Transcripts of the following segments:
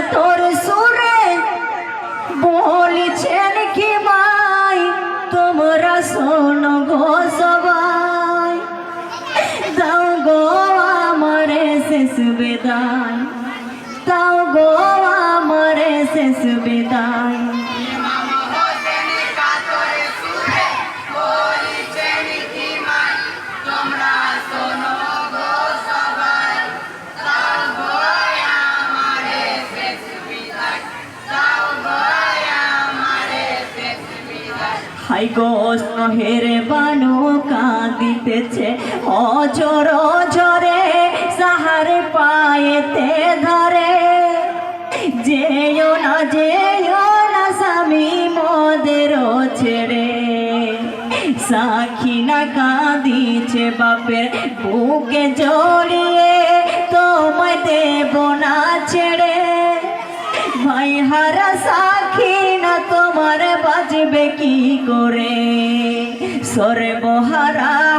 কাতর সুরে বলিছেন কি মাই? তোমরা শোন গো সবাই। দাও গো আমার শেষ বিদায়। দাও গো আমার শেষ বিদায়। হাই গো হেরে বানু কাঁদিতেছে। অজর জরে সাহারে পায়েতে ধরে। যেও না যেও না স্বামী মদের ছেড়ে। সাক্ষী না কাঁদিছে বাপের বুকে জড়িয়ে, তোমায় দেব না ছেড়ে। ভাই হারা সাক্ষী না তোমার বাজবে কি করে? সরে বহারা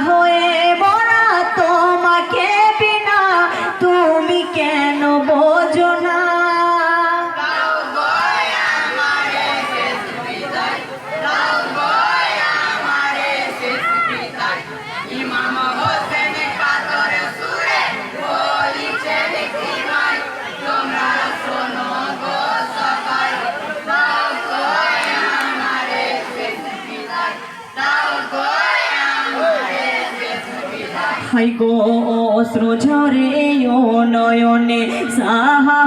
হাই গো অশ্রু ঝরে ও নয়নে, সাহা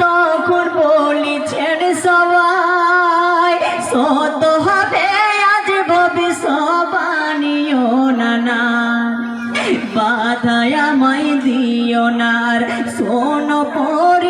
তখন বলিছেন সবাই, সত হবে আজ ভবিষ্যবাণীও নানা, বাধায় আমায় দিও নার শোন পরিজন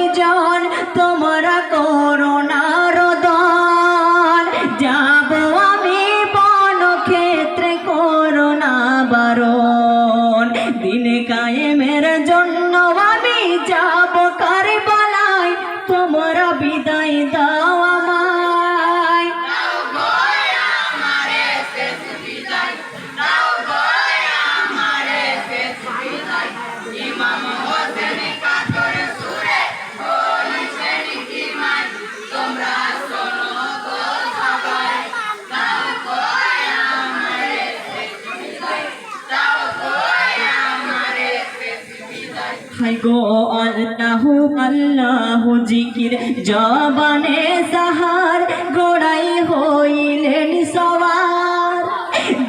গো, আল্লাহ আল্লাহ জিকির। জবানে সাহার গোড়াই হইলেন সবার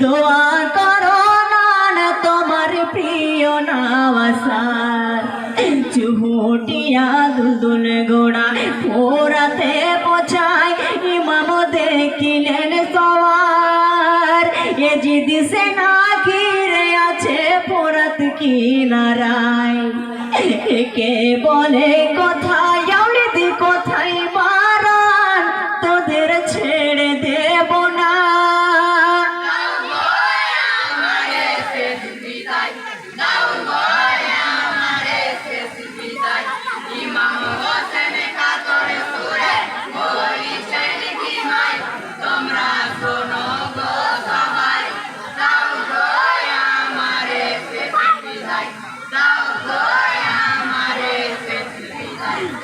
দোয়া করো না তোমার প্রিয় নাওয়াসার। চুহুটিয়া দুলদুল গোড়া পোড়াতে পচায় ইমাম দেখিলেন সবার এ জিদি সে না ঘিরে আছে পোড়াত কিনারায়। কে বলে কোথায়?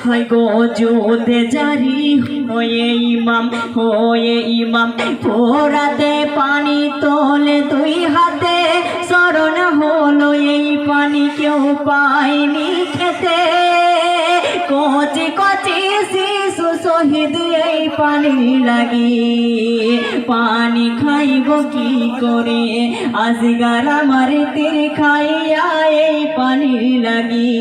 হয় গো যোধে জারি হয়ে ইমাম হয়ে ইমাম। ফোরাতে পানি তোলে দুই হাতে, স্মরণ হলো এই পানি কেউ পায়নি খেতে। কচি কচি শিশু শহীদ এই পানি লাগি। পানি খাইব কি করে? আসগার আমার তীর খাইয়া এই পানি লাগি।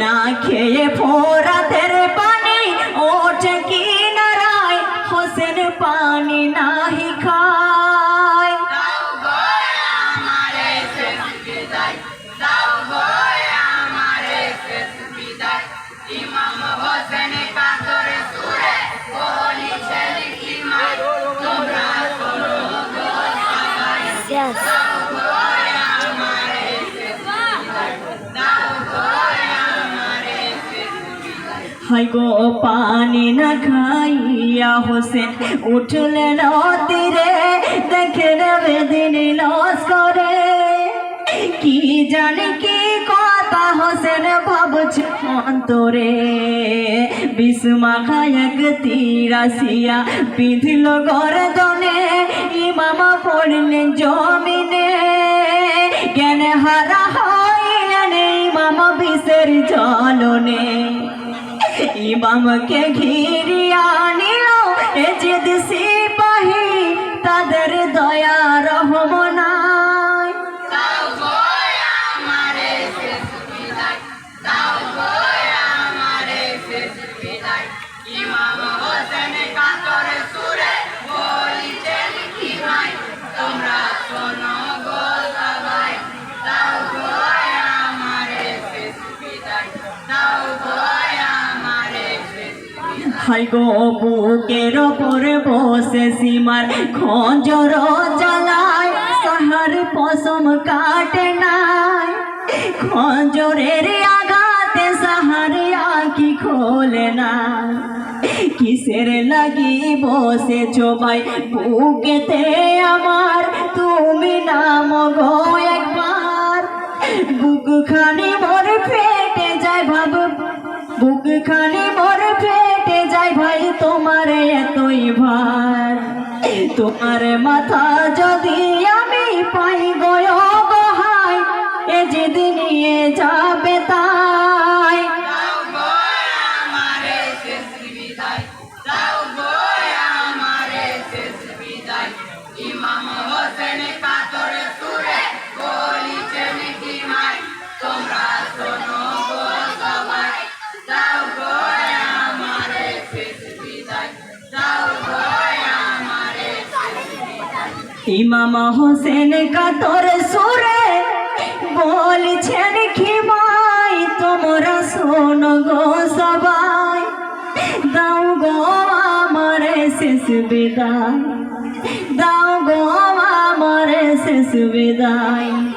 না খেয়ে ফোরাতের পানি ওঠে কি নারায় হোসেন পানি নাহি খায়। দাও গো পানি না খাইয়া হোসেন। উঠলেন তীরে দেখে নেবে দিন লস করে। কি জানি কি কথা হোসেন ভাবছে অন্তরে। বিষ্মা খায়ক তিরাসিয়া বিধিল গরদনে। ইমামা পড়লেন জমিনে। জ্ঞান হারা হইলেন ইমাম বিষের জলনে ইমামকে ঘিরিয়া নিল হাই গো বুকের ওপরে বসে সীমার খঞ্জর জ্বালায়। সাহার পশম কাটে নাই। খঞ্জরের আঘাতে সাহার আঁকি খোলে না কিসের লাগি বসে চোবাই বুকেতে আমার তুমি নাম গো একবার। বুক খানি মোর ফেটে যায় ভাব। বুক খানি মোর ফেটে এতই ভার তোমার মাথা যদি আমি পাই ইমাম হোসেন কাতর সুরে বলছেন খিমাই তোমরা শোন গো সবাই? দাও গো আমার শেষ বিদায়। দাও গো আমার শেষ বিদায়।